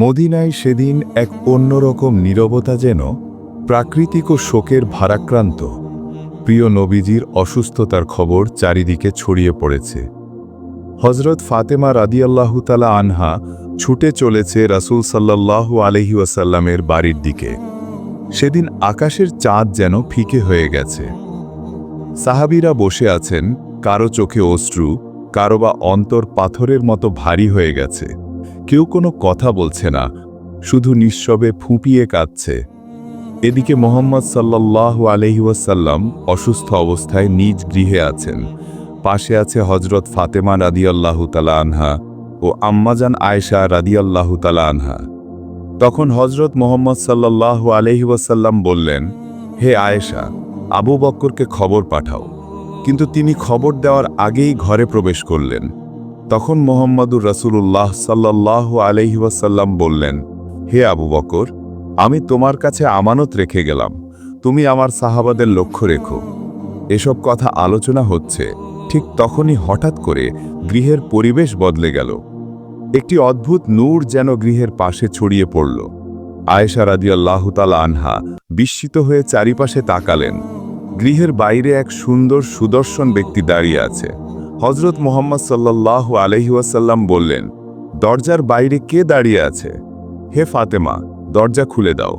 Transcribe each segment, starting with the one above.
মদিনায় সেদিন এক অন্যরকম নীরবতা যেন প্রাকৃতিক ও শোকের ভারাক্রান্ত। প্রিয় নবীজির অসুস্থতার খবর চারিদিকে ছড়িয়ে পড়েছে। হজরত ফাতেমা রাদিয়াল্লাহু তালা আনহা ছুটে চলেছে রাসূল সাল্লাল্লাহু আলহি ওয়াসাল্লামের বাড়ির দিকে। সেদিন আকাশের চাঁদ যেন ফিকে হয়ে গেছে। সাহাবীরা বসে আছেন, কারও চোখে অশ্রু, কারও বা অন্তর পাথরের মতো ভারী হয়ে গেছে। কেউ কোনো কথা বলছে না, শুধু নিঃসবে ফুঁপিয়ে কাঁদছে। এদিকে মোহাম্মদ সাল্লাল্লাহু আলহি ওয়াসাল্লাম অসুস্থ অবস্থায় নিজ গৃহে আছেন। পাশে আছে হজরত ফাতেমা রাদিয়াল্লাহু তালা আনহা ও আম্মাজান আয়েশা রাদিয়াল্লাহু তালা আনহা। তখন হজরত মোহাম্মদ সাল্লাল্লাহু আলহি ওয়াসাল্লাম বললেন, হে আয়েশা, আবু বক্করকে খবর পাঠাও। কিন্তু তিনি খবর দেওয়ার আগেই ঘরে প্রবেশ করলেন। তখন মোহাম্মদুর রাসূলুল্লাহ সাল্লাল্লাহু আলহি ওয়াসাল্লাম বললেন, হে আবু বকর, আমি তোমার কাছে আমানত রেখে গেলাম। তুমি আমার সাহাবাদের লক্ষ্য রেখো। এসব কথা আলোচনা হচ্ছে। ঠিক তখনই হঠাৎ করে গৃহের পরিবেশ বদলে গেল। একটি অদ্ভুত নূর যেন গৃহের পাশে ছড়িয়ে পড়ল। আয়েশা রাদিয়াল্লাহু তাআলা আনহা বিস্মিত হয়ে চারিপাশে তাকালেন। গৃহের বাইরে এক সুন্দর সুদর্শন ব্যক্তি দাঁড়িয়ে আছে। হজরত মোহাম্মদ সাল্লাল্লাহু আলহি ওয়াসাল্লাম বললেন, দরজার বাইরে কে দাঁড়িয়ে আছে? হে ফাতেমা, দরজা খুলে দাও।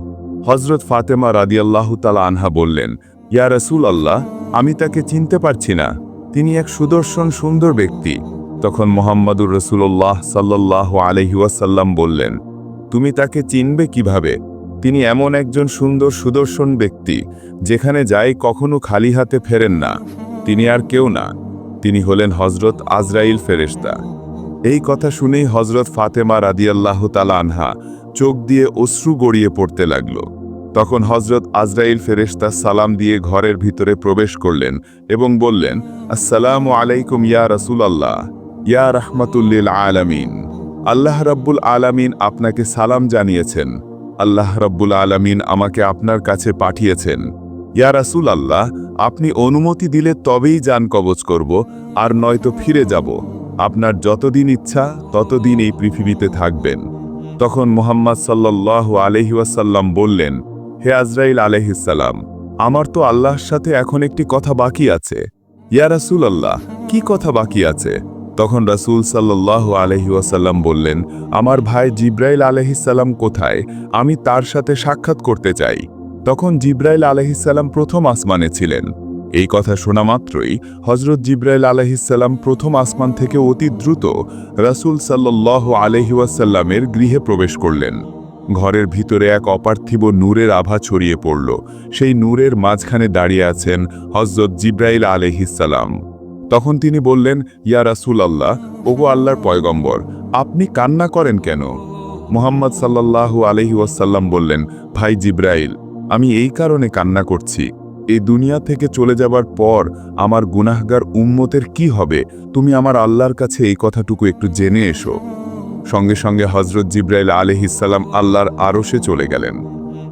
হজরত ফাতেমা রাদিয়াল্লাহু তালা আনহা বললেন, ইয়া রসুল আল্লাহ আমি তাকে চিনতে পারছি না। তিনি এক সুদর্শন সুন্দর ব্যক্তি। তখন মোহাম্মদুর রসুল্লাহ সাল্লাহ আলহিউসাল্লাম বললেন, তুমি তাকে চিনবে কীভাবে? তিনি এমন একজন সুন্দর সুদর্শন ব্যক্তি, যেখানে যাই কখনো খালি হাতে ফেরেন না। তিনি আর কেউ না। তিনি হলেন হজরত আজরাইল ফেরেশতা। এই কথা শুনেই হজরত ফাতেমা রাদিয়াল্লাহ তালা আনহা চোখ দিয়ে অশ্রু গড়িয়ে পড়তে লাগল। তখন হজরত আজরাইল ফেরেশতা সালাম দিয়ে ঘরের ভিতরে প্রবেশ করলেন এবং বললেন, আসসালামু আলাইকুম ইয়া রসুল আল্লাহ ইয়া রহমতুল্লিল আলামিন। আল্লাহ রব্বুল আলামিন আপনাকে সালাম জানিয়েছেন। আল্লাহ রব্বুল আলামিন আমাকে আপনার কাছে পাঠিয়েছেন। ইয়া রাসুল আল্লাহ আপনি অনুমতি দিলে তবেই যান কবচ করব, আর নয়তো ফিরে যাব। আপনার যতদিন ইচ্ছা, ততদিন এই পৃথিবীতে থাকবেন। তখন মোহাম্মদ সাল্লাহ আলহিউসাল্লাম বললেন, হে আজরাইল আলহিসাল্লাম আমার তো আল্লাহর সাথে এখন একটি কথা বাকি আছে। ইয়া রাসুল আল্লাহ কি কথা বাকি আছে? তখন রাসুল সাল্লাহ আলহিউসাল্লাম বললেন, আমার ভাই জিব্রাইল আলহিসাল্লাম কোথায়? আমি তার সাথে সাক্ষাৎ করতে চাই। তখন জিব্রাইল আলহিসাল্লাম প্রথম আসমানে ছিলেন। এই কথা শোনা মাত্রই হজরত জিব্রাইল আলহিসাল্লাম প্রথম আসমান থেকে অতি দ্রুত রাসুল সাল্লাহ আলহিউসাল্লামের গৃহে প্রবেশ করলেন। ঘরের ভিতরে এক অপার্থিব নূরের আভা ছড়িয়ে পড়ল। সেই নূরের মাঝখানে দাঁড়িয়ে আছেন হজরত জিব্রাইল আলহিসাল্লাম তখন তিনি বললেন, ইয়া রাসুল আল্লাহ ওগো আল্লাহর পয়গম্বর, আপনি কান্না করেন কেন? মোহাম্মদ সাল্লাহু আলহি ওয়াসাল্লাম বললেন, ভাই জিব্রাইল আমি এই কারণে কান্না করছি। এই দুনিয়া থেকে চলে যাবার পর আমার গুনাহগার উম্মতের কি হবে? তুমি আমার আল্লাহর কাছে এই কথাটুকু একটু জেনে এসো। সঙ্গে সঙ্গে হজরত জিব্রাইল আলহিসাল্লাম আল্লাহর আরশে চলে গেলেন।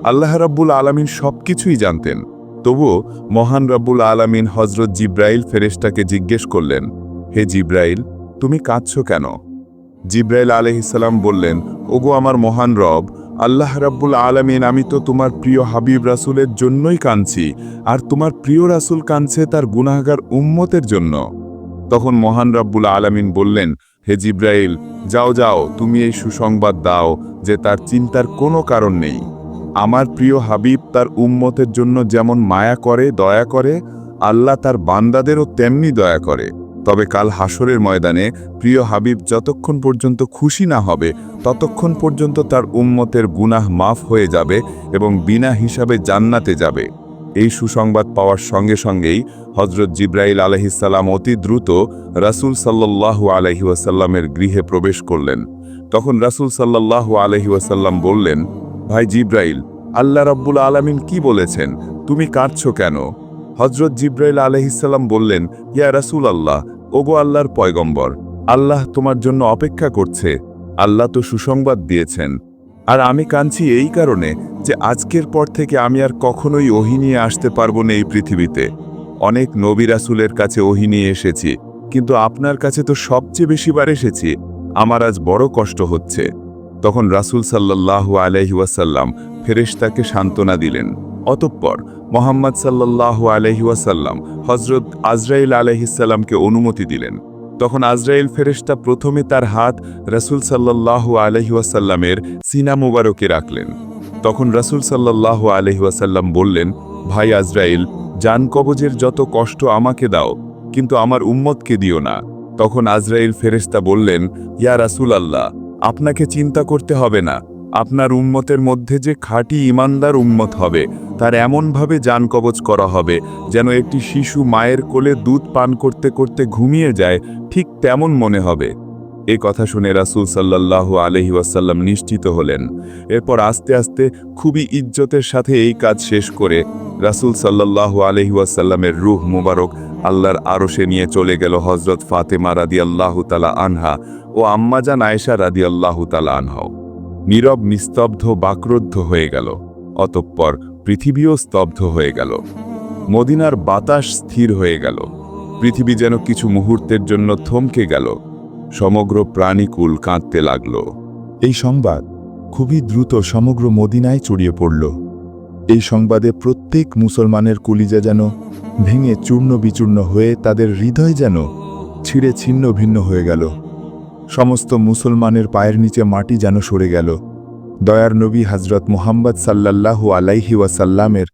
আল্লাহ রাব্বুল আলমিন সব কিছুই জানতেন। তবুও মহান রাব্বুল আলমিন হজরত জিব্রাইল ফেরেশতাকে জিজ্ঞেস করলেন, হে জিব্রাইল, তুমি কাঁদছ কেন? জিব্রাইল আলহিসাল্লাম বললেন, ওগো আমার মহান রব আল্লাহ রাব্বুল আলমিন, আমি তো তোমার প্রিয় হাবিব রাসুলের জন্যই কাঁদছি, আর তোমার প্রিয় রাসুল কাঁদছে তার গুনাহগার উম্মতের জন্য। তখন মহান রাব্বুল আলমিন বললেন, হে জিব্রাইল, যাও যাও, তুমি এই সুসংবাদ দাও যে তার চিন্তার কোনো কারণ নেই। আমার প্রিয় হাবিব তার উম্মতের জন্য যেমন মায়া করে, দয়া করে, আল্লাহ তার বান্দাদেরও তেমনি দয়া করে। তবে কাল হাসরের ময়দানে প্রিয় হাবিব যতক্ষণ পর্যন্ত খুশি না হবে, ততক্ষণ পর্যন্ত তার উম্মতের গুনাহ মাফ হয়ে যাবে এবং বিনা হিসাবে জান্নাতে যাবে। এই সুসংবাদ পাওয়ার সঙ্গে সঙ্গেই হজরত জিব্রাইল আলহিসাল্লাম অতি দ্রুত রাসুল সাল্লাহু আলহি ওয়াসাল্লামের গৃহে প্রবেশ করলেন। তখন রাসুল সাল্লাহু আলহি ওয়াসাল্লাম বললেন, ভাই জিব্রাইল, আল্লাহ রব্বুল আলমিন কি বলেছেন? তুমি কাঁদছ কেন? হজরত জিব্রাইল আলহিসাল্লাম বললেন, ইয়া রাসুল আল্লাহ ওগো আল্লাহর পয়গম্বর, আল্লাহ তোমার জন্য অপেক্ষা করছে, আল্লাহ তো সুসংবাদ দিয়েছেন। আর আমি কাঁদছি এই কারণে যে আজকের পর থেকে আমি আর কখনোই ওহি নিয়ে আসতে পারব না এই পৃথিবীতে। অনেক নবী রাসুলের কাছে ওহি নিয়ে এসেছি, কিন্তু আপনার কাছে তো সবচেয়ে বেশিবার এসেছি, আমার আজ বড় কষ্ট হচ্ছে। তখন রাসূল সাল্লাল্লাহু আলাইহি ওয়াসাল্লাম ফেরেশতাকে সান্ত্বনা দিলেন। অতঃপর মোহাম্মদ সাল্লাল্লাহু আলাইহি ওয়াসাল্লাম হজরত আজরাইল আলাইহিসসালামকে অনুমতি দিলেন। তখন আজরাইল ফেরেশতা প্রথমে তার হাত রাসূল সাল্লাল্লাহু আলাইহি ওয়াসাল্লামের সিনা মুবারকে রাখলেন। তখন রাসূল সাল্লাল্লাহু আলাইহি ওয়াসাল্লাম বললেন, ভাই আজরাইল জান কবজের যত কষ্ট আমাকে দাও, কিন্তু আমার উম্মতকে দিও না। তখন আজরাইল ফেরেশতা বললেন, ইয়া রাসূল আল্লাহ আপনাকে চিন্তা করতে হবে না। আপনার উম্মতের মধ্যে যে খাঁটি ইমানদার উম্মত হবে, তার এমনভাবে যান কবচ করা হবে, যেন একটি শিশু মায়ের কোলে দুধ পান করতে করতে ঘুমিয়ে যায়, ঠিক তেমন মনে হবে। এ কথা শুনে রাসূল সাল্লাল্লাহু আলহি ওয়াসাল্লাম নিশ্চিত হলেন। এরপর আস্তে আস্তে খুবই ইজ্জতের সাথে এই কাজ শেষ করে রাসূল সাল্লাল্লাহু আলহি ওয়াসাল্লামের রূহ মুবারক আল্লাহর আরশে নিয়ে চলে গেল হজরত ফাতেমা রাদিয়াল্লাহু তালা আনহা ও আম্মাজান আয়েশা রাদিয়াল্লাহু তালা আনহাও। নীরব নিস্তব্ধ বাক্রুদ্ধ হয়ে গেল, অতঃপর পৃথিবীও স্তব্ধ হয়ে গেল। মদিনার বাতাস স্থির হয়ে গেল। পৃথিবী যেন কিছু মুহূর্তের জন্য থমকে গেল। সমগ্র প্রাণীকুল কাঁদতে লাগল। এই সংবাদ খুবই দ্রুত সমগ্র মদিনায় ছড়িয়ে পড়ল। এই সংবাদে প্রত্যেক মুসলমানের কুলিজা যেন ভেঙে চূর্ণ বিচূর্ণ হয়ে তাদের হৃদয় যেন ছিঁড়ে ছিন্ন ভিন্ন হয়ে গেল। সমস্ত মুসলমানের পায়ের নিচে মাটি যেন সরে গেল। দয়ার নবী হজরত মুহাম্মদ সাল্লাল্লাহু আলাইহি ওয়াসাল্লামের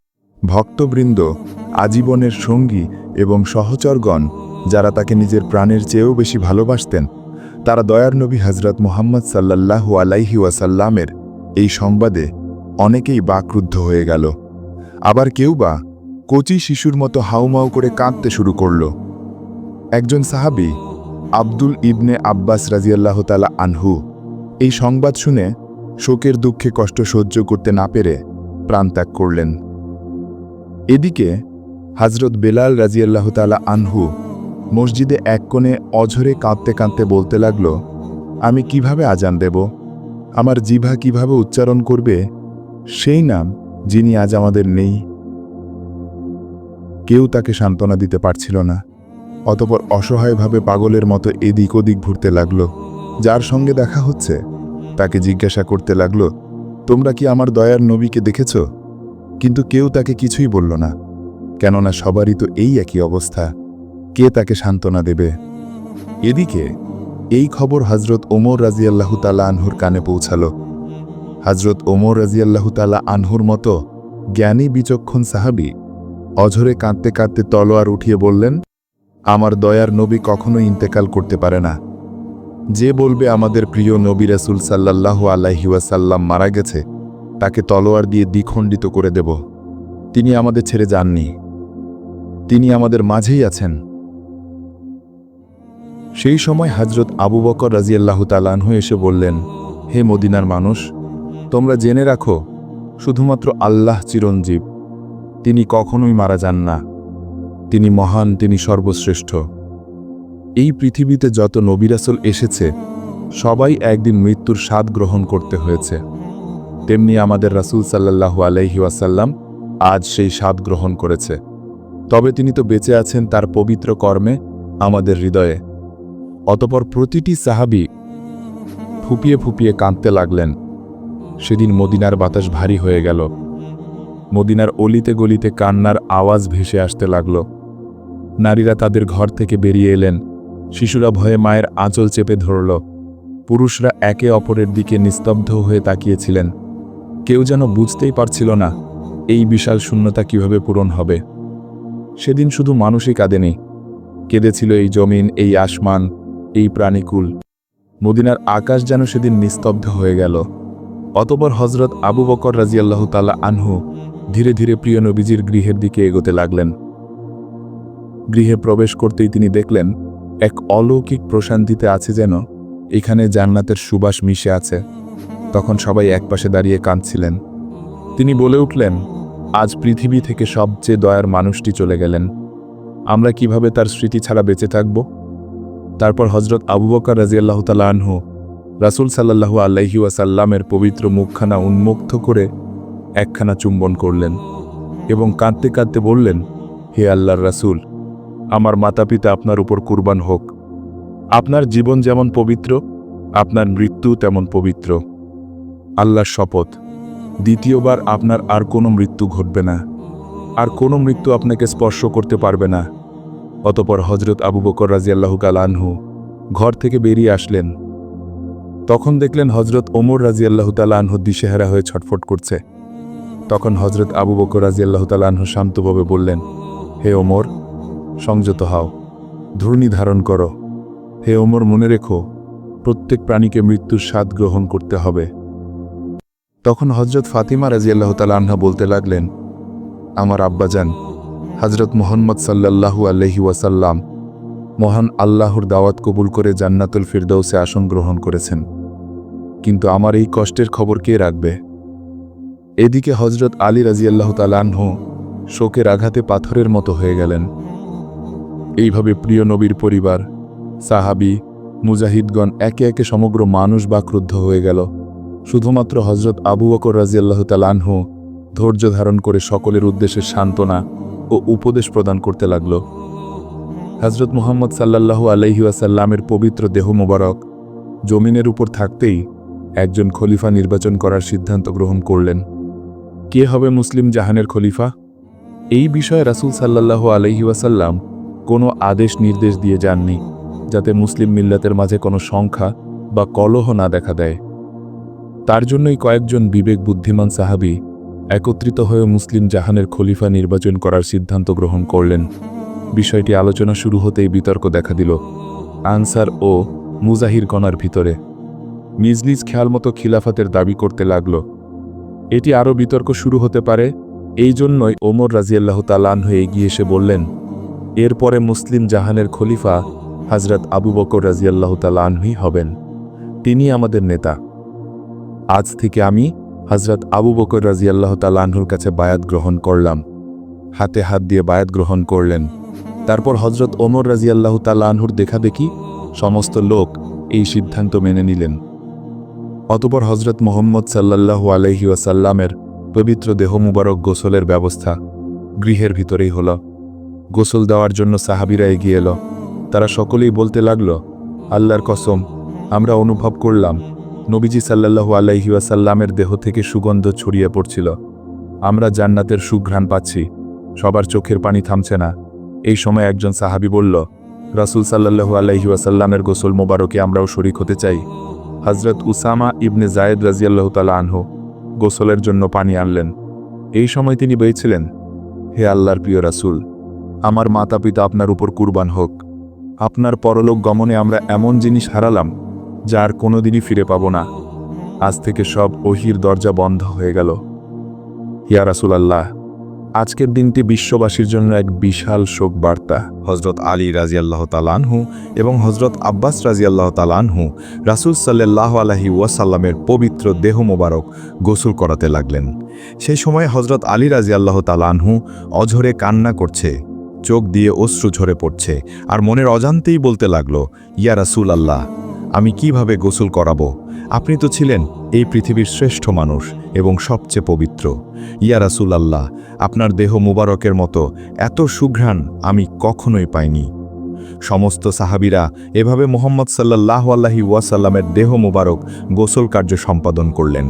ভক্তবৃন্দ, আজীবনের সঙ্গী এবং সহচরগণ যারা তাকে নিজের প্রাণের চেয়েও বেশি ভালোবাসতেন, তারা দয়ার নবী হজরত মুহাম্মদ সাল্লাল্লাহু আলাইহি ওয়াসাল্লামের এই সংবাদে অনেকেই বাকরুদ্ধ হয়ে গেল। আবার কেউ বা কচি শিশুর মতো হাউমাউ করে কাঁদতে শুরু করল। একজন সাহাবি আব্দুল ইবনে আব্বাস রাজিয়াল্লাহ তালা আনহু। এই সংবাদ শুনে শোকের দুঃখে কষ্ট সহ্য করতে না পেরে প্রাণত্যাগ করলেন। এদিকে হজরত বেলাল রাজিয়াল্লাহ তালা আনহু মসজিদে এক কোণে অঝরে কাঁদতে কাঁদতে বলতে লাগল, আমি কীভাবে আজান দেব? আমার জিভা কীভাবে উচ্চারণ করবে? সেই নাম যিনি আজ আমাদের নেই। কেউ তাকে সান্ত্বনা দিতে পারছিল না। অতপর অসহায়ভাবে পাগলের মতো এদিক ওদিক ঘুরতে লাগল। যার সঙ্গে দেখা হচ্ছে, তাকে জিজ্ঞাসা করতে লাগল, তোমরা কি আমার দয়ার নবীকে দেখেছ? কিন্তু কেউ তাকে কিছুই বলল না, কেননা সবারই তো এই একই অবস্থা। কে তাকে সান্ত্বনা দেবে? এদিকে এই খবর হজরত ওমর রাজিয়াল্লাহু তালা আনহুর কানে পৌঁছাল। হজরত ওমর রাজিয়াল্লাহু তালা আনহুর মতো জ্ঞানী, বিচক্ষণ সাহাবি অঝরে কাঁদতে কাঁদতে তলোয়ার উঠিয়ে বললেন আমার দয়ার নবী কখনো ইন্তেকাল করতে পারে না। যে বলবে আমাদের প্রিয় নবী রাসুল সাল্লাল্লাহু আলাইহিওয়াসাল্লাম মারা গেছে, তাকে তলোয়ার দিয়ে দ্বিখণ্ডিত করে দেব। তিনি আমাদের ছেড়ে যাননি। তিনি আমাদের মাঝেই আছেন। সেই সময় হজরত আবু বকর রাজিয়াল্লাহু তালানহু এসে বললেন, হে মদিনার মানুষ, তোমরা জেনে রাখো, শুধুমাত্র আল্লাহ চিরঞ্জীব। তিনি কখনোই মারা যান না। তিনি মহান, তিনি সর্বশ্রেষ্ঠ। এই পৃথিবীতে যত নবিরাসল এসেছে, সবাই একদিন মৃত্যুর স্বাদ গ্রহণ করতে হয়েছে। তেমনি আমাদের রাসূল সাল্লাল্লাহু আলাইহি ওয়াসাল্লাম আজ সেই স্বাদ গ্রহণ করেছে। তবে তিনি তো বেঁচে আছেন তার পবিত্র কর্মে, আমাদের হৃদয়ে। অতপর প্রতিটি সাহাবি ফুপিয়ে ফুপিয়ে কাঁদতে লাগলেন। সেদিন মদিনার বাতাস ভারী হয়ে গেল। মদিনার অলিতে গলিতে কান্নার আওয়াজ ভেসে আসতে লাগল। নারীরা তাদের ঘর থেকে বেরিয়ে এলেন। শিশুরা ভয়ে মায়ের আঁচল চেপে ধরল। পুরুষরা একে অপরের দিকে নিস্তব্ধ হয়ে তাকিয়েছিলেন। কেউ যেন বুঝতেই পারছিল না, এই বিশাল শূন্যতা কীভাবে পূরণ হবে। সেদিন শুধু মানুষই কাঁদেনি। কেঁদেছিল এই জমিন, এই আসমান, এই প্রাণীকুল। মদিনার আকাশ যেন সেদিন নিস্তব্ধ হয়ে গেল। অতপর হজরত আবু বকর রাজিয়াল্লাহ তালা আনহু ধীরে ধীরে প্রিয় নবীজির গৃহের দিকে এগোতে লাগলেন। গৃহে প্রবেশ করতেই তিনি দেখলেন, এক অলৌকিক প্রশান্তিতে আছে যেন, এখানে জান্নাতের সুবাস মিশে আছে। তখন সবাই একপাশে দাঁড়িয়ে কাঁদছিলেন। তিনি বলে উঠলেন, আজ পৃথিবী থেকে সবচেয়ে দয়ার মানুষটি চলে গেলেন। আমরা কীভাবে তার স্মৃতি ছাড়া বেঁচে থাকব? তারপর হজরত আবু বকর রাজিয়াল্লাহ তালা আনহু, রাসুল সাল্লাহু আল্লাহি ওয়াসাল্লামের পবিত্র মুখখানা উন্মুক্ত করে একখানা চুম্বন করলেন এবং কাঁদতে কাঁদতে বললেন, হে আল্লাহর রাসূল আমার মাতাপিতা আপনার উপর কুরবান হোক। আপনার জীবন যেমন পবিত্র, আপনার মৃত্যু তেমন পবিত্র। আল্লাহর শপথ। দ্বিতীয়বার আপনার আর কোনো মৃত্যু ঘটবে না। আর কোনো মৃত্যু আপনাকে স্পর্শ করতে পারবে না। অতপর হজরত আবু বকর রাজিয়াল্লাহু আনহু ঘর থেকে বেরিয়ে আসলেন। তখন দেখলেন হজরত ওমর রাজিয়াল্লাহু আনহু দিশেহারা হয়ে ছটফট করছে। তখন হজরত আবু বকর রাজিয়াল্লাহু আনহু শান্তভাবে বললেন, হে ওমর সংযত হও। ধূর্ণি ধারণ করো। হে ওমর, মনে রেখো, প্রত্যেক প্রাণীকে মৃত্যুর স্বাদ গ্রহণ করতে হবে। তখন হজরত ফাতিমা রাজিয়াল্লাহ আনহা বলতে লাগলেন, আমার আব্বাজান হজরত মোহাম্মদ সাল্লাল্লাহু আলহি ওয়াসাল্লাম মহান আল্লাহর দাওয়াত কবুল করে জান্নাতুল ফিরদৌসে আসন গ্রহণ করেছেন। কিন্তু আমার এই কষ্টের খবর কে রাখবে? এদিকে হজরত আলী রাজিয়াল্লাহ তালাহ শোকের আঘাতে পাথরের মতো হয়ে গেলেন। এইভাবে প্রিয় নবীর পরিবার, সাহাবি, মুজাহিদগণ একে একে সমগ্র মানুষ বা ক্রুদ্ধ হয়ে গেল। শুধুমাত্র হজরত আবু বকর রাজিয়াল্লাহ তালানহু ধৈর্য ধারণ করে সকলের উদ্দেশ্যে সান্ত্বনা ও উপদেশ প্রদান করতে লাগল। হজরত মুহাম্মদ সাল্লাল্লাহু আলহি ওয়াসাল্লামের পবিত্র দেহ মোবারক জমিনের উপর থাকতেই একজন খলিফা নির্বাচন করার সিদ্ধান্ত গ্রহণ করলেন। কে হবে মুসলিম জাহানের খলিফা? এই বিষয়ে রাসূল সাল্লাল্লাহু আলহি ওয়াসাল্লাম কোনো আদেশ নির্দেশ দিয়ে যাননি, যাতে মুসলিম মিল্লাতের মাঝে কোনো সংখ্যা বা কলহ না দেখা দেয়। তার জন্যই কয়েকজন বিবেক বুদ্ধিমান সাহাবি একত্রিত হয়ে মুসলিম জাহানের খলিফা নির্বাচন করার সিদ্ধান্ত গ্রহণ করলেন। বিষয়টি আলোচনা শুরু হতেই বিতর্ক দেখা দিল আনসার ও মুজাহির গণার ভিতরে। নিজ নিজ খেয়াল মতো খিলাফাতের দাবি করতে লাগল। এটি আরও বিতর্ক শুরু হতে পারে, এই জন্যই ওমর রাজিয়াল্লাহ তালান হয়ে এগিয়ে এসে বললেন এরপরে মুসলিম জাহানের খলিফা হজরত আবু বকর রাজিয়াল্লাহ তালানহুই হবেন। তিনি আমাদের নেতা। আজ থেকে আমি হজরত আবু বকর রাজিয়াল্লাহ তালাহুর কাছে বায়াত গ্রহণ করলাম। হাতে হাত দিয়ে বায়াত গ্রহণ করলেন। তারপর হজরত ওমর রাজিয়াল্লাহ তালাহুর দেখা দেখি সমস্ত লোক এই সিদ্ধান্ত মেনে নিলেন। অতপর হজরত মোহাম্মদ সাল্লাল্লাহু আলহি ওয়াসাল্লামের পবিত্র দেহ মুবারক গোসলের ব্যবস্থা গৃহের ভিতরেই হল। গোসল দেওয়ার জন্য সাহাবিরা এগিয়ে এলো। তারা সকলেই বলতে লাগল, আল্লাহর কসম, আমরা অনুভব করলাম নবীজি সাল্লাল্লাহু আলাইহি ওয়াসাল্লামের দেহ থেকে সুগন্ধ ছড়িয়ে পড়ছিল। আমরা জান্নাতের সুঘ্রাণ পাচ্ছি, সবার চোখের পানি থামছে না। এই সময় একজন সাহাবি বলল, রাসূল সাল্লাল্লাহু আলাইহি ওয়াসাল্লামের গোসল মোবারকে আমরাও শরিক হতে চাই। হজরত উসামা ইবনে জায়েদ রাজিয়াল্লাহ তালা আনহু গোসলের জন্য পানি আনলেন। এই সময় তিনি বলেছিলেন, হে আল্লাহর প্রিয় রাসূল আমার মাতা পিতা আপনার উপর কুরবান হোক। আপনার পরলোক গমনে আমরা এমন জিনিস হারালাম, যার কোনোদিনই ফিরে পাব না। আজ থেকে সব ওহির দরজা বন্ধ হয়ে গেল। হিয়া রাসুলাল্লাহ, আজকের দিনটি বিশ্ববাসীর জন্য এক বিশাল শোক বার্তা হজরত আলী রাজিয়াল্লাহ তালানহু এবং হজরত আব্বাস রাজিয়াল্লাহ তালানহু রাসুল সাল্লাহ আলহি ওয়াসাল্লামের পবিত্র দেহ মোবারক গোসল করাতে লাগলেন। সেই সময় হজরত আলী রাজিয়াল্লাহ তালানহু অঝরে কান্না করছে। চোখ দিয়ে অশ্রু ঝরে পড়ছে আর মনের অজান্তেই বলতে লাগল, ইয়া রাসুল আল্লাহ আমি কীভাবে গোসল করাবো? আপনি তো ছিলেন এই পৃথিবীর শ্রেষ্ঠ মানুষ এবং সবচেয়ে পবিত্র। ইয়া রাসুল আল্লাহ আপনার দেহ মুবারকের মতো এত সুঘ্রাণ আমি কখনোই পাইনি। সমস্ত সাহাবিরা এভাবে মোহাম্মদ সাল্লাহ আল্লাহি ওয়াসাল্লামের দেহ মুবারক গোসল কার্য সম্পাদন করলেন।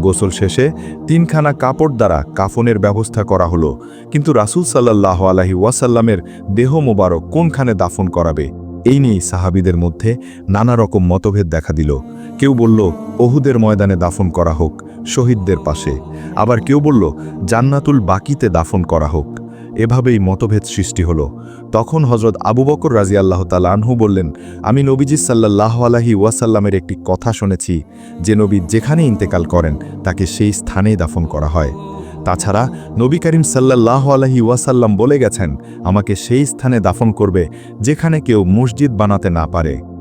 গোসল শেষে তিনখানা কাপড় দ্বারা কাফনের ব্যবস্থা করা হলো, কিন্তু রাসুল সাল্লাহ আলহি ওয়াসাল্লামের দেহ মুবারক কোনখানে দাফন করাবে? এই নিয়েই সাহাবিদের মধ্যে নানা রকম মতভেদ দেখা দিল। কেউ বলল, ওহুদের ময়দানে দাফন করা হোক, শহীদদের পাশে। আবার কেউ বলল, জান্নাতুল বাকিতে দাফন করা হোক। এভাবেই মতভেদ সৃষ্টি হলো। তখন হজরত আবু বকর রাজি আল্লাহ আনহু বললেন, আমি নবীজি সাল্লাহ আলাহি ওয়াসাল্লামের একটি কথা শুনেছি, যে নবী যেখানে ইন্তেকাল করেন, তাকে সেই স্থানেই দাফন করা হয়। তাছাড়া নবী করিম সাল্লাহ আলহি ওয়াসাল্লাম বলে গেছেন, আমাকে সেই স্থানে দাফন করবে, যেখানে কেউ মসজিদ বানাতে না পারে।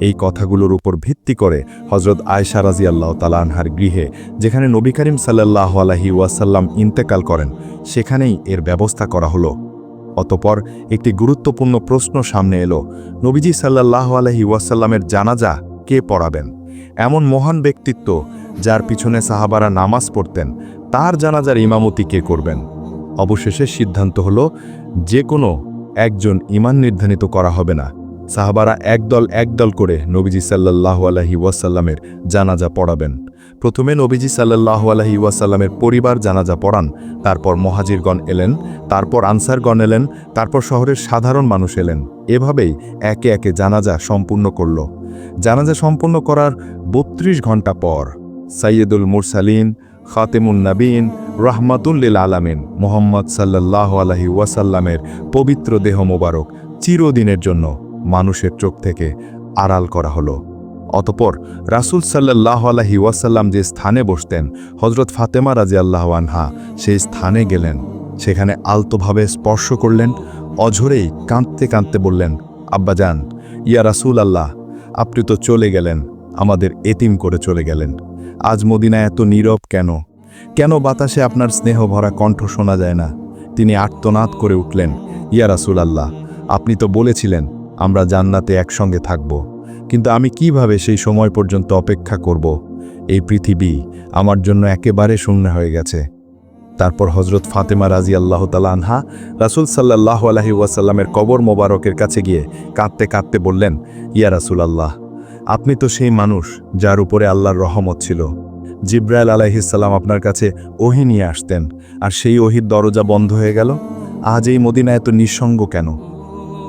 এই কথাগুলোর উপর ভিত্তি করে হজরত আয়সা রাজি আল্লাহ তালানহার গৃহে, যেখানে নবী করিম সাল্লাহ আলহি ওয়াসাল্লাম ইন্তেকাল করেন, সেখানেই এর ব্যবস্থা করা হলো। অতপর একটি গুরুত্বপূর্ণ প্রশ্ন সামনে এলো, নবীজি সাল্লাহ আলহি ওয়াসাল্লামের জানাজা কে পড়াবেন? এমন মহান ব্যক্তিত্ব যার পিছনে সাহাবারা নামাজ পড়তেন, তার জানাজার ইমামতি কে করবেন? অবশেষে সিদ্ধান্ত হল, যে কোনো একজন ইমান নির্ধারিত করা হবে না। সাহাবারা একদল একদল করে নবীজি সাল্লাহ আলহি ওয়াসাল্লামের জানাজা পড়াবেন। প্রথমে নবীজি সাল্লাহ আলহি ওয়াসাল্লামের পরিবার জানাজা পড়ান, তারপর মহাজিরগণ এলেন, তারপর আনসারগণ এলেন, তারপর শহরের সাধারণ মানুষ এলেন। এভাবেই একে একে জানাজা সম্পূর্ণ করল। জানাজা সম্পূর্ণ করার বত্রিশ ঘণ্টা পর সাইয়েদুল মুরসালিন, খাতেমুন নাবিন রাহমাতুল্লিল আলামিন, মোহাম্মদ সাল্লাহ আলহি ওয়াসাল্লামের পবিত্র দেহ মোবারক চিরদিনের জন্য মানুষের চোখ থেকে আড়াল করা হলো। অতপর রাসুল সাল্লাহ আলহি ওয়াসাল্লাম যে স্থানে বসতেন হজরত ফাতেমা রাজি আল্লাহ আনহা সেই স্থানে গেলেন। সেখানে আলতোভাবে স্পর্শ করলেন, অঝরেই কাঁদতে কাঁদতে বললেন আব্বাজান ইয়া রাসুল আল্লাহ আপনি তো চলে গেলেন, আমাদের এতিম করে চলে গেলেন। আজ মদিনা এত নীরব কেন? কেন বাতাসে আপনার স্নেহ ভরা কণ্ঠ শোনা যায় না? তিনি আর্তনাদ করে উঠলেন, ইয়া রাসুল আল্লাহ আপনি তো বলেছিলেন আমরা জান্নাতে একসঙ্গে থাকব। কিন্তু আমি কীভাবে সেই সময় পর্যন্ত অপেক্ষা করব? এই পৃথিবী আমার জন্য একেবারে শূন্য হয়ে গেছে। তারপর হজরত ফাতেমা রাজি আল্লাহ আনহা রাসুল সাল্লাহ আলহি ওয়াসাল্লামের কবর মোবারকের কাছে গিয়ে কাঁদতে কাঁদতে বললেন, ইয়া রাসুল আল্লাহ আপনি তো সেই মানুষ যার উপরে আল্লাহর রহমত ছিল। জিব্রাইল আলাইহিসাল্লাম আপনার কাছে ওহি নিয়ে আসতেন, আর সেই ওহির দরজা বন্ধ হয়ে গেল। আজ এই মদিনা এত নিঃসঙ্গ কেন?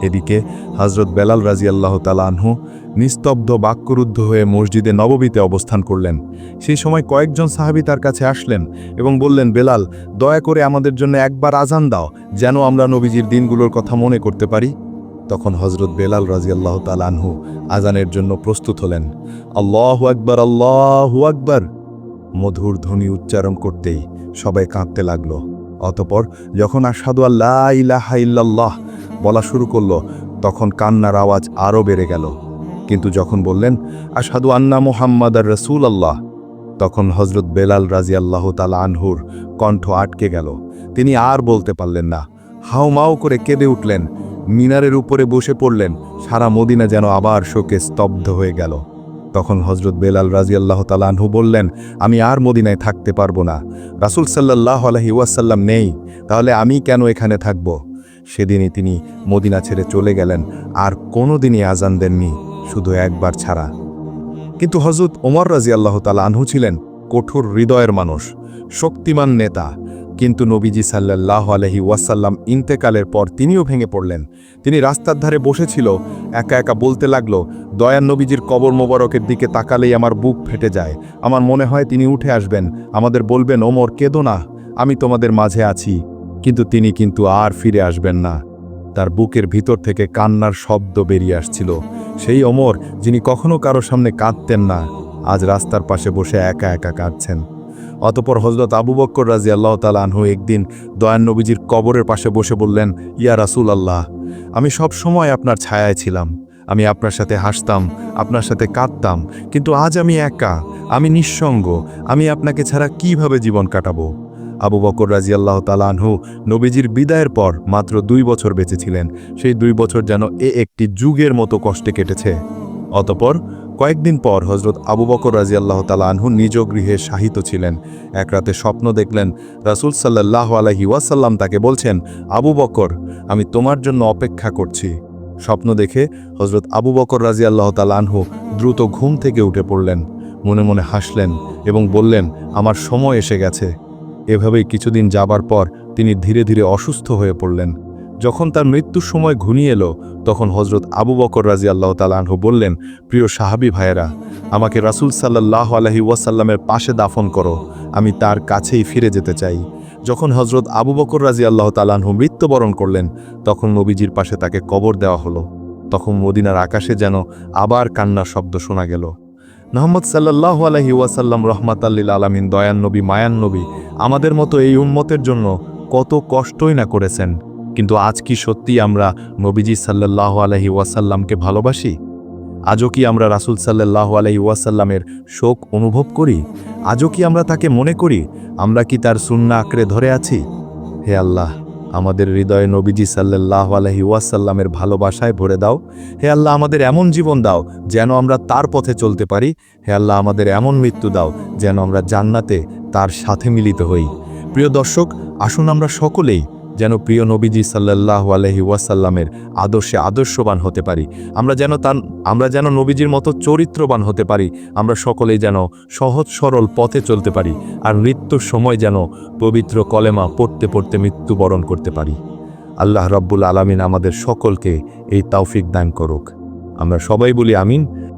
এদিকে হজরত বেলাল রাজি আল্লাহ তালাহু নিস্তব্ধ বাক্যরুদ্ধ হয়ে মসজিদে নববীতে অবস্থান করলেন। সেই সময় কয়েকজন সাহাবী তার কাছে আসলেন এবং বললেন, বেলাল, দয়া করে আমাদের জন্য একবার আজান দাও, যেন আমরা নবীজির দিনগুলোর কথা মনে করতে পারি। তখন হজরত বেলাল রাজি আল্লাহ তালাহু আজানের জন্য প্রস্তুত হলেন। আল্লাহ আকবর আল্লাহ আকবর! মধুর ধ্বনি উচ্চারণ করতেই সবাই কাঁদতে লাগল। অতপর যখন আসাদু আল্লাহ ইলাহা বলা শুরু করল, তখন কান্নার আওয়াজ আরও বেড়ে গেল। কিন্তু যখন বললেন আসাদু আন্না মোহাম্মদ আর রসুল আল্লাহ তখন হজরত বেলাল রাজি আল্লাহ তালা আনহুর কণ্ঠ আটকে গেল। তিনি আর বলতে পারলেন না। হাউমাউ করে কেঁদে উঠলেন, মিনারের উপরে বসে পড়লেন, সারা মদিনা যেন আবার শোকে স্তব্ধ হয়ে গেল। তখন হজরত বেলাল রাজি আল্লাহ তালাহু বললেন, আমি আর মদিনায় থাকতে পারব না। রাসুল সাল্লাহ আলহি ওয়াসাল্লাম নেই, তাহলে আমি কেন এখানে থাকব? সেদিনই তিনি মদিনা ছেড়ে চলে গেলেন, আর কোনো দিনই আজান দেননি, শুধু একবার ছাড়া। কিন্তু হজরত ওমর রাজি আল্লাহ তালা আনহু ছিলেন কঠোর হৃদয়ের মানুষ, শক্তিমান নেতা। কিন্তু নবীজি সাল্লাহ আলহি ওয়াসাল্লাম ইন্তেকালের পর তিনিও ভেঙে পড়লেন। তিনি রাস্তার ধারে বসেছিল, একা একা বলতে লাগল দয়ান নবীজির কবর মোবারকের দিকে তাকালেই আমার বুক ফেটে যায়। আমার মনে হয় তিনি উঠে আসবেন। আমাদের বলবেন, ওমর, কেঁদো না। আমি তোমাদের মাঝে আছি কিন্তু তিনি কিন্তু আর ফিরে আসবেন না। তার বুকের ভিতর থেকে কান্নার শব্দ বেরিয়ে আসছিল। সেই অমর, যিনি কখনো কারও সামনে কাঁদতেন না, আজ রাস্তার পাশে বসে একা একা কাঁদছেন। অতপর হজরত আবু বক্কর রাজি আল্লাহ তালা আনহু একদিন দয়ান নবীজির কবরের পাশে বসে বললেন, ইয়া রাসুল আল্লাহ আমি সব সময় আপনার ছায়ায় ছিলাম। আমি আপনার সাথে হাসতাম, আপনার সাথে কাঁদতাম, কিন্তু আজ আমি একা, আমি নিঃসঙ্গ, আমি আপনাকে ছাড়া কীভাবে জীবন কাটাবো? আবু বকর রাজি আল্লাহ তালানহু নবীজির বিদায়ের পর মাত্র দুই বছর বেঁচেছিলেন সেই দুই বছর যেন এ একটি যুগের মতো কষ্টে কেটেছে। অতপর কয়েকদিন পর হজরত আবু বকর রাজি আল্লাহ তালানহু নিজ গৃহে শাহিত ছিলেন। এক রাতে স্বপ্ন দেখলেন, রাসুল সাল্লাহ আলহি ওয়াসাল্লাম তাকে বলছেন, আবু বকর, আমি তোমার জন্য অপেক্ষা করছি। স্বপ্ন দেখে হজরত আবু বকর রাজি আল্লাহ তালানহু দ্রুত ঘুম থেকে উঠে পড়লেন। মনে মনে হাসলেন এবং বললেন, আমার সময় এসে গেছে। এভাবেই কিছুদিন যাবার পর তিনি ধীরে ধীরে অসুস্থ হয়ে পড়লেন। যখন তার মৃত্যুর সময় ঘনিয়ে এলো, তখন হজরত আবু বকর রাজি আল্লাহ তালাহু বললেন, প্রিয় সাহাবি ভাইয়েরা, আমাকে রাসুল সাল্লাহ আলহি ওয়াসাল্লামের পাশে দাফন করো, আমি তার কাছেই ফিরে যেতে চাই। যখন হজরত আবু বকর রাজি আল্লাহ তালাহু মৃত্যুবরণ করলেন, তখন নবীজির পাশে তাকে কবর দেওয়া হলো। তখন মদিনার আকাশে যেন আবার কান্নার শব্দ শোনা গেল। মোহাম্মদ সাল্লাহ আলহি ওয়াসাল্লাম রহমাতাল্লিল আলমিন দয়ান নবী, মায়ান নবী, আমাদের মতো এই উন্মতের জন্য কত কষ্টই না করেছেন। কিন্তু আজ কি সত্যি আমরা নবীজি সাল্লাহ আলহি ওয়াসাল্লামকে ভালোবাসি? আজও কি আমরা রাসুল সাল্লাহ আলহি ওয়াসাল্লামের শোক অনুভব করি? আজও কি আমরা তাকে মনে করি? আমরা কি তার সুন্না আঁকড়ে ধরে আছি? হে আল্লাহ আমাদের হৃদয়ে নবীজি সাল্লাহ আলহি ওয়াসাল্লামের ভালোবাসায় ভরে দাও। হে আল্লাহ, আমাদের এমন জীবন দাও যেন আমরা তার পথে চলতে পারি। হে আল্লাহ, আমাদের এমন মৃত্যু দাও যেন আমরা জান্নাতে তার সাথে মিলিত হই। প্রিয় দর্শক, আসুন আমরা সকলেই যেন প্রিয় নবীজি সাল্লাহ আলহি ওয়াসাল্লামের আদর্শে আদর্শবান হতে পারি। আমরা যেন তার আমরা যেন নবীজির মতো চরিত্রবান হতে পারি। আমরা সকলেই যেন সহজ সরল পথে চলতে পারি আর মৃত্যুর সময় যেন পবিত্র কলেমা পড়তে পড়তে মৃত্যুবরণ করতে পারি। আল্লাহ রব্বুল আলামিন আমাদের সকলকে এই তৌফিক দান করুক। আমরা সবাই বলি আমিন।